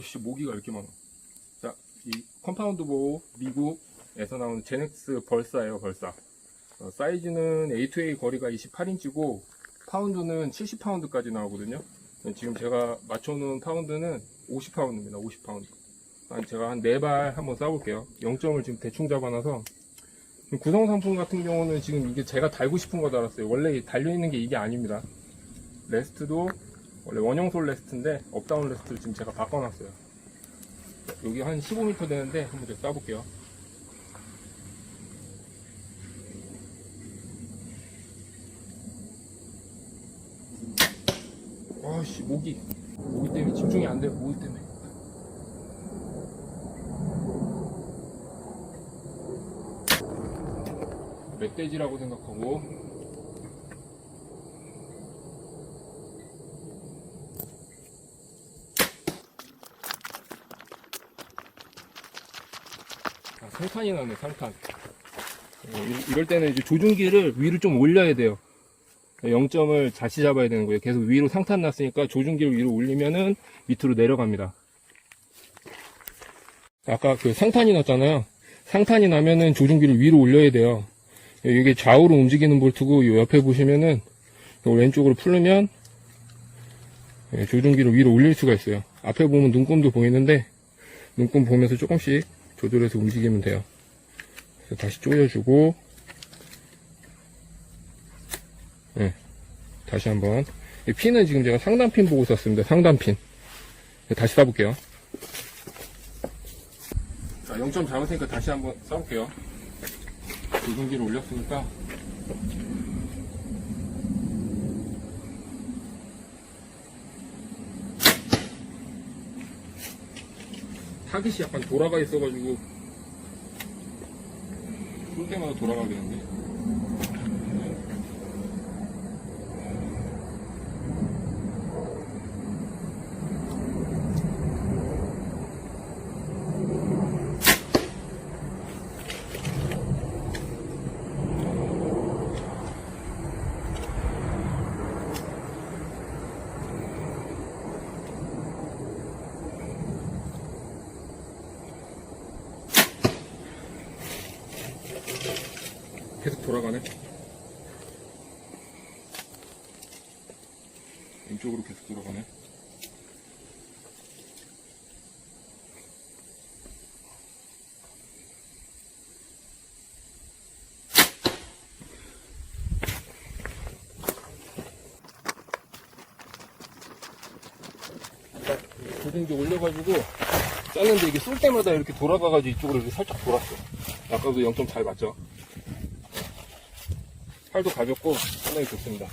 어씨 모기가 이렇게 많아. 자, 이 컴파운드 보호 미국에서 나오는 제넥스 벌사예요, 벌사. 어, 사이즈는 A2A 거리가 28인치고 파운드는 70파운드까지 나오거든요. 지금 제가 맞춰놓은 파운드는 50파운드입니다. 50파운드. 한 제가 한 4발 한번 쏴볼게요. 0점을 지금 대충 잡아놔서 구성 상품 같은 경우는 지금 이게 제가 달고 싶은 거 달았어요. 원래 달려있는 게 이게 아닙니다. 레스트도 원래 원형 솔 레스트인데 업다운 레스트를 지금 제가 바꿔놨어요. 여기 한 15m 되는데 한번 제가 쏴볼게요. 아씨 모기 모기 때문에 집중이 안 돼요 모기 때문에 멧돼지라고 생각하고 아, 상탄이 나네 상탄 어, 이- 이럴 때는 이제 조준기를 위로 좀 올려야 돼요 0점을 다시 잡아야 되는 거예요. 계속 위로 상탄 났으니까 조준기를 위로 올리면은 밑으로 내려갑니다. 아까 그 상탄이 났잖아요. 상탄이 나면은 조준기를 위로 올려야 돼요. 이게 좌우로 움직이는 볼트고 요 옆에 보시면은 요 왼쪽으로 풀르면 예, 조준기를 위로 올릴 수가 있어요. 앞에 보면 눈금도 보이는데 눈금 보면서 조금씩 조절해서 움직이면 돼요. 다시 조여주고 예. 다시 한번. 이 핀은 지금 제가 상단핀 보고 썼습니다. 상단핀. 예, 다시 쏴볼게요. 자, 0점 잡았으니까 다시 한번 쏴볼게요. 조종기를 올렸으니까. 타깃이 약간 돌아가 있어가지고 쏠 때마다 돌아가겠는데. 계속 돌아가네. 왼쪽으로 계속 돌아가네. 조종기 올려가지고 짰는데 이게 쏠 때마다 이렇게 돌아가가지고 이쪽으로 이렇게 살짝 돌았어. 아까도 0점 잘 맞죠? 팔도 가볍고 상당히 좋습니다.